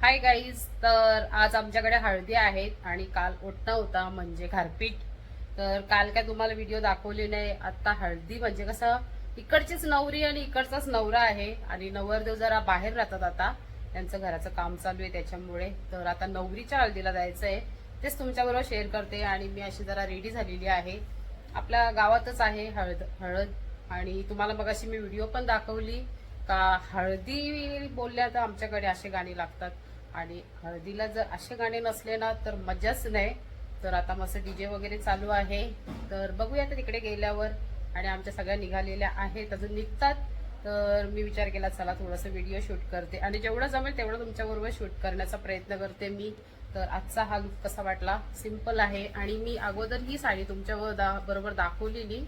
Hi guys तर आज आमच्याकडे हळदी आहेत आणि काल ओटणा होता म्हणजे घारपीट तर काल काय तुम्हाला व्हिडिओ दाखवली नाही. आता हळदी म्हणजे कसं इकडचीच नवरी आणि इकडचाच नवरा आहे आणि नवरदेव जरा बाहेर राहतात आता. त्यांचं घराचं काम चालू आहे त्याच्यामुळे. तर आता नवरीच्या हळदीला जायचं आहे तेच तुमच्याबरोबर शेअर करते आणि मी अशी जरा रेडी झालेली आहे. आपल्या गावातच आहे हळद हळद. आणि तुम्हाला मग अशी मी व्हिडिओ पण दाखवली का हळदी बोलल्या तर आमच्याकडे असे गाणी लागतात. आणि हळदीला जर असे गाणे नसले ना तर मजाच नाही. तर आता मस्त डीजे वगैरे चालू आहे. तर बघूया तर तिकडे गेल्यावर आणि आमच्या सगळ्या निघालेल्या आहेत अजून निघतात. तर मी विचार केला चला थोडंसं व्हिडिओ शूट करते. आणि जेवढं जमेल तेवढं तुमच्याबरोबर शूट करण्याचा प्रयत्न करते मी. तर आजचा हा लुक कसा वाटला? सिंपल आहे. आणि मी अगोदर ही साडी तुमच्या दा बरोबर दाखवलेली.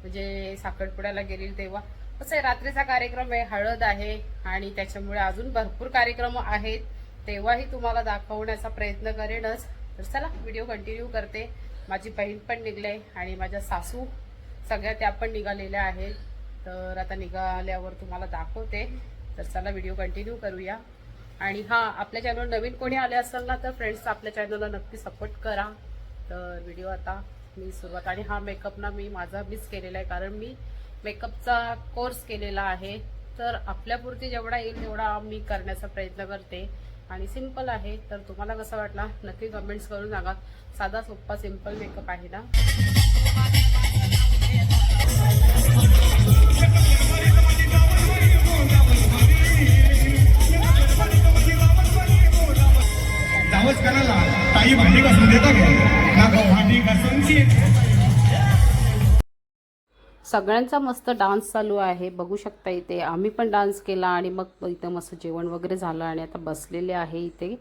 म्हणजे साखरपुड्याला गेलेली तेव्हा. कसं आहे रात्रीचा कार्यक्रम आहे हळद आहे. आणि त्याच्यामुळे अजून भरपूर कार्यक्रम आहेत. तेव्हाही तुम्हाला दाखवण्याचा प्रयत्न करेनच. तर चला व्हिडिओ कंटिन्यू करते. माझी बहीण पण निघले आणि माझ्या सासू सगळ्या त्या पण निघालेल्या आहेत. तर आता निघाल्यावर तुम्हाला दाखवते. तर चला व्हिडिओ कंटिन्यू करूया. आणि हा आपल्या चॅनल नवीन कोणी आले असेल ना तर फ्रेंड्स आपल्या चॅनलला नक्की सपोर्ट करा. तर व्हिडिओ आता मी सुरुवात आणि हा मेकअप ना मी माझा मिस केलेला आहे. कारण मी मेकअपचा कोर्स केलेला आहे. तर आपल्यापुरती जेवढा येईल तेवढा मी करण्याचा प्रयत्न करते. आणि सिंपल आहे. तर तुम्हाला कसा वाटला नक्की कमेंट्स करून सांगा. साधा सोप्पा सिंपल मेकअप आहे ना? करायला ताई भांडी घासून देतात का? ना गं, भांडी घासूनची सगळ्यांचा मस्त डान्स चालू आहे. बघू शकता इथे आम्ही पण डान्स केला आणि मग इथं मस्त जेवण वगैरे झालं आणि आता बसलेले आहे इथे.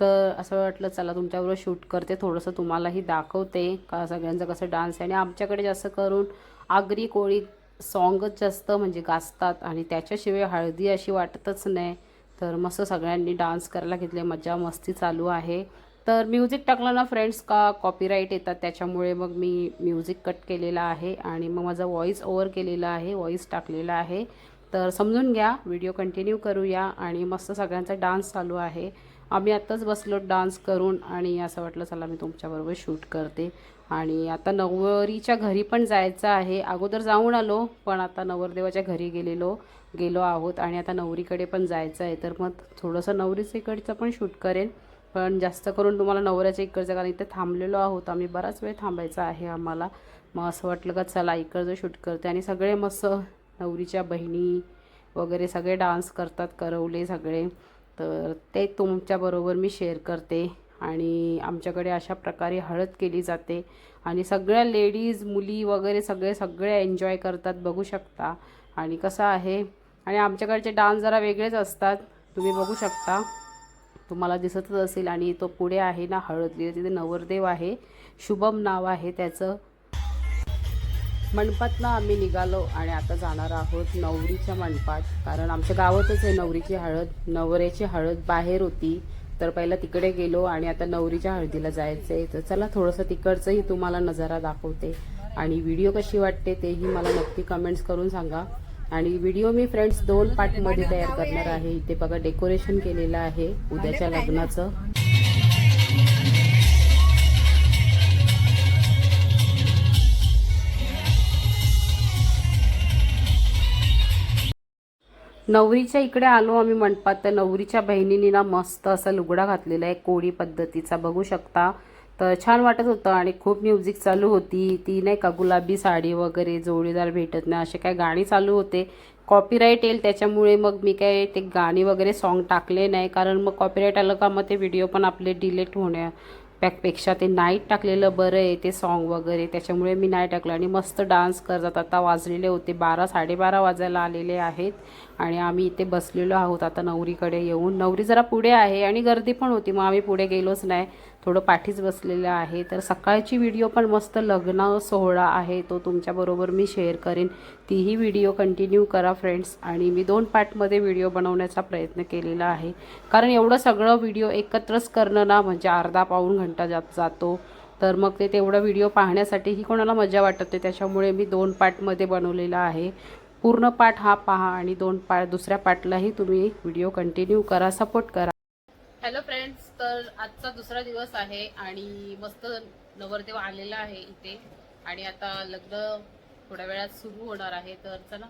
तर असं वाटलं चला तुमच्याबरोबर शूट करते थोडंसं तुम्हालाही दाखवते का सगळ्यांचं कसं डान्स आहे. आणि आमच्याकडे जास्त करून आगरी कोळी सॉंगच जास्त म्हणजे गाजतात आणि त्याच्याशिवाय हळदी अशी वाटतच नाही. तर मस्त सगळ्यांनी डान्स करायला घेतले मजा मस्ती चालू आहे. तर म्युझिक टाकलं ना फ्रेंड्स का कॉपीराईट येतात त्याच्यामुळे मग मी म्युझिक कट केलेला आहे आणि मग माझा व्हॉईस ओवर केलेला आहे व्हॉईस टाकलेला आहे. तर समजून घ्या व्हिडिओ कंटिन्यू करूया आणि मस्त सगळ्यांचा डान्स चालू आहे. आम्ही आत्ताच बसलो डान्स करून आणि असं वाटलं चला मी तुमच्याबरोबर शूट करते. आणि आता नवरीच्या घरी पण जायचं आहे. अगोदर जाऊन आलो पण आता नवरदेवाच्या घरी गेलेलो गेलो आहोत आणि आता नवरीकडे पण जायचं आहे. तर मग थोडंसं नवरीचं इकडचं पण शूट करेन. पण जास्त करून तुम्हाला नवऱ्याच्या इकडचं कारण इथे थांबलेलो आहोत. आम्ही बराच वेळ थांबायचा आहे आम्हाला. मग असं वाटलं का चला इकडचं शूट करते. आणि सगळे मस्त नवरीच्या बहिणी वगैरे सगळे डान्स करतात करवले सगळे. तर ते तुमच्याबरोबर मी शेअर करते. आणि आमच्याकडे अशा प्रकारे हळद केली जाते. आणि सगळ्या लेडीज मुली वगैरे सगळे सगळे एन्जॉय करतात बघू शकता. आणि कसं आहे आणि आमच्याकडचे डान्स जरा वेगळेच असतात. तुम्ही बघू शकता. तुम्हाला दिसतच असेल आणि तो पुढे आहे ना हळदली तिथे नवरदेव आहे शुभम नाव आहे त्याचं. मंडपातनं आम्ही निघालो आणि आता जाणार आहोत नवरीच्या मंडपात. कारण आमच्या गावातच आहे नवरीची हळद. नवऱ्याची हळद बाहेर होती. तर पहिला तिकडे गेलो आणि आता नवरीच्या हळदीला जायचं आहे तर चला थोडंसं तिकडचंही तुम्हाला नजारा दाखवते. आणि व्हिडिओ कशी वाटते तेही मला नक्की कमेंट्स करून सांगा. आणि व्हिडिओ मी फ्रेंड्स दोन पार्टमध्ये तयार करणार आहे. इथे बघा डेकोरेशन केलेलं आहे उद्याच्या लग्नाचं. नवरीच्या इकडे आलो आम्ही मंडपात. तर नवरीच्या बहिणीने ना मस्त असा लुगडा घातलेला आहे कोळी पद्धतीचा. बघू शकता तर छान वाटत होतं आणि खूप म्युझिक चालू होती. ती नाही का गुलाबी साडी वगैरे जोडीदार भेटत नाही असे काय गाणी चालू होते. कॉपीराईट येईल त्याच्यामुळे मग मी काय ते गाणी वगैरे सॉन्ग टाकले नाही. कारण मग कॉपीराईट आलं का मग ते व्हिडिओ पण आपले डिलीट होण्या पॅकपेक्षा ते नाईट टाकलेलं बरं आहे ते सॉन्ग वगैरे. त्याच्यामुळे मी नाही टाकलं आणि मस्त डान्स करतात. आता वाजलेले होते बारा साडेबारा वाजायला आलेले आहेत आणि आम्ही इथे बसलेलो आहोत. आता नवरीकडे येऊन. नवरी जरा पुढे आहे आणि गर्दी पण होती. मग आम्ही पुढे गेलोच नाही. थोडं पाठीच बसलेलं आहे. तर सकाळची व्हिडिओ पण मस्त लग्न सोहळा आहे. तो तुमच्याबरोबर मी शेअर करेन. तीही व्हिडिओ कंटिन्यू करा फ्रेंड्स. आणि मी दोन पार्टमध्ये व्हिडिओ बनवण्याचा प्रयत्न केलेला आहे. कारण एवढं सगळं व्हिडिओ एकत्रच करणं ना म्हणजे अर्धा पाऊण घंटा जात जातो. तर मग ते तेवढा व्हिडिओ पाहण्यासाठीही कोणाला मजा वाटते त्याच्यामुळे मी दोन पार्टमध्ये बनवलेला आहे. पूर्ण पाठ हा पहा आणि दोन पार्ट दुसऱ्या पार्टलाही तुम्ही व्हिडिओ कंटिन्यू करा सपोर्ट करा. Hello friends. तर आजचा दुसरा दिवस आहे आणि मस्त नवरदेव आलेला आहे इथे. आणि आता लग्न थोड्या वेळात सुरू होणार आहे. तर चला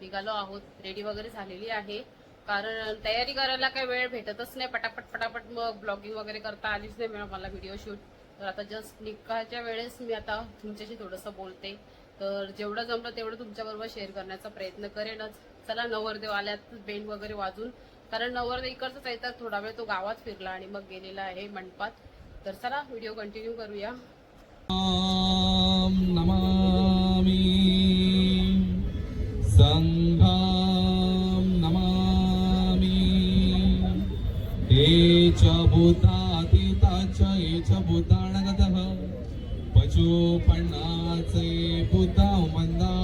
निघालो आहोत. रेडी वगैरे झालेली आहे. कारण तयारी करायला काही वेळ भेटतच नाही. पटापट पटापट मग ब्लॉगिंग वगैरे करता आलीच नाही मिळालं मला व्हिडिओ शूट तर आता जस्ट निघायच्या वेळेस मी आता तुमच्याशी थोडंसं बोलते. तर जेवढं जमलं तेवढं तुमच्याबरोबर शेअर करण्याचा प्रयत्न करेनच. चला नवरदेव आल्यात बेंड वगैरे वाजून. कारण नवर इकडचंच आहे तर थोडा वेळ तो गावात फिरला आणि मग गेलेला आहे मंडपात. तर चला व्हिडिओ कंटिन्यू करूया ं. नमामि सङ्घां नमामि। हे च भूतातीता च च भूताणगतः पचोपण्णाचे बुद्धां मंदा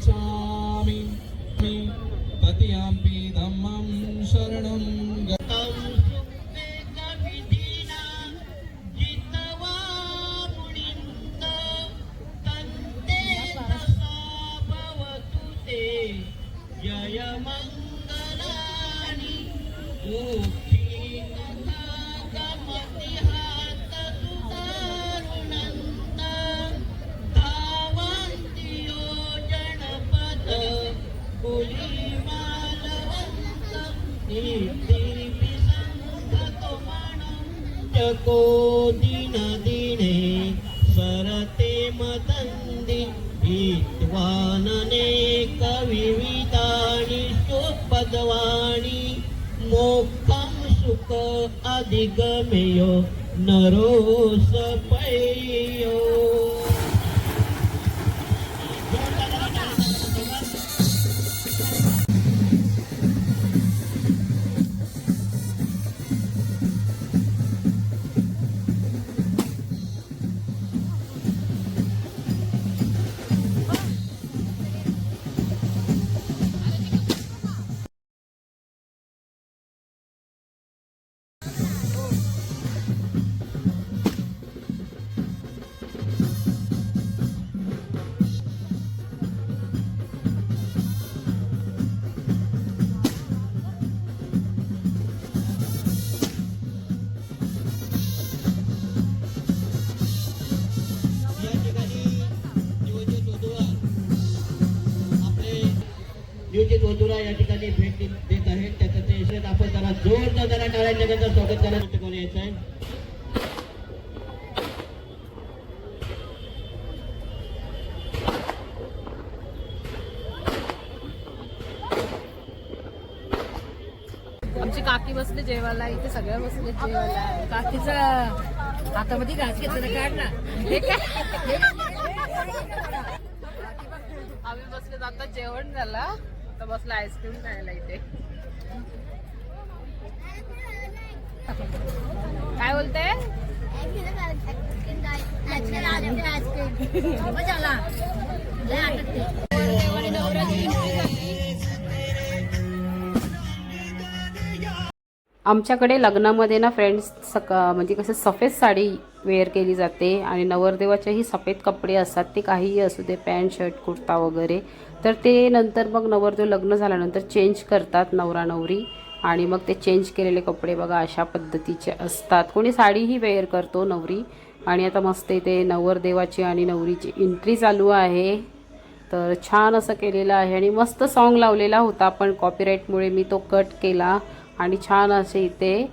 John. हित्वानने कविविधानि सुपदवाणि मोक्षं सुख अधिगमेयो नरो सपयो आपण जरा जोरदार जरा टाळ्यांच्या स्वागत करायचं कोण यायचं आहे. आमची काकी बसले जेवायला इथे सगळ्या बसले जेवायला. काकीचा हातामध्ये घास घेतला काढ ना. आम्ही बसले आता जेवण झालं तर बसला आईस्क्रीम खायला इथे. काय बोलते? आमच्याकडे लग्नामध्ये ना फ्रेंड्स सका म्हणजे कसं सफेद साडी वेअर केली जाते आणि नवरदेवाचेही सफेद कपडे असतात ते काहीही असू दे पॅन्ट शर्ट कुर्ता वगैरे. तर ते नंतर मग नवरदेव लग्न झाल्यानंतर चेंज करतात नवरा नवरी आणि मग ते चेंज केलेले कपडे बघा अशा पद्धतीचे असतात. कोणी साडीही वेअर करतो नवरी. आणि आता मस्त इथे नवरदेवाची आणि नवरीची एंट्री चालू आहे. तर छान असं केलेलं आहे आणि मस्त सॉन्ग लावलेला होता पण कॉपीराईटमुळे मी तो कट केला. आणि छान असे इथे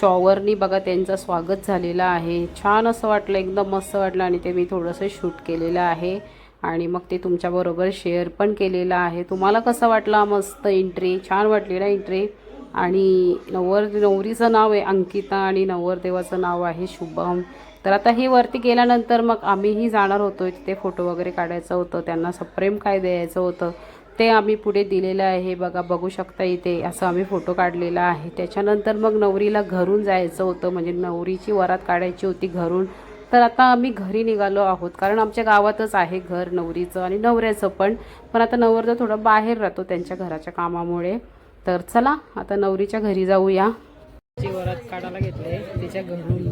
शॉवरनी बघा त्यांचं स्वागत झालेलं आहे. छान असं वाटलं एकदम मस्त वाटलं आणि ते मी थोडंसं शूट केलेलं आहे. आणि मग ते तुमच्याबरोबर शेअर पण केलेलं आहे. तुम्हाला कसं वाटलं मस्त एंट्री छान वाटली ना एंट्री आणि नवर नवरीचं नाव आहे अंकिता आणि नवरदेवाचं नाव आहे शुभम. तर आता हे वरती गेल्यानंतर मग आम्हीही जाणार होतो तिथे फोटो वगैरे काढायचं होतं त्यांना सप्रेम काय द्यायचं होतं ते आम्ही पुढे दिलेलं आहे. बघा बघू शकता इथे असं आम्ही फोटो काढलेला आहे. त्याच्यानंतर मग नवरीला घरून जायचं होतं. म्हणजे नवरीची वरात काढायची होती घरून. तर आता आम्ही घरी निघालो आहोत. कारण आमच्या गावातच आहे घर नवरीचं आणि नवऱ्याचं पण. पण आता नवरचं थोडं बाहेर राहतो त्यांच्या घराच्या कामामुळे. तर चला आता नवरीच्या घरी जाऊया. वरात काढायला घेतले तिच्या घरून.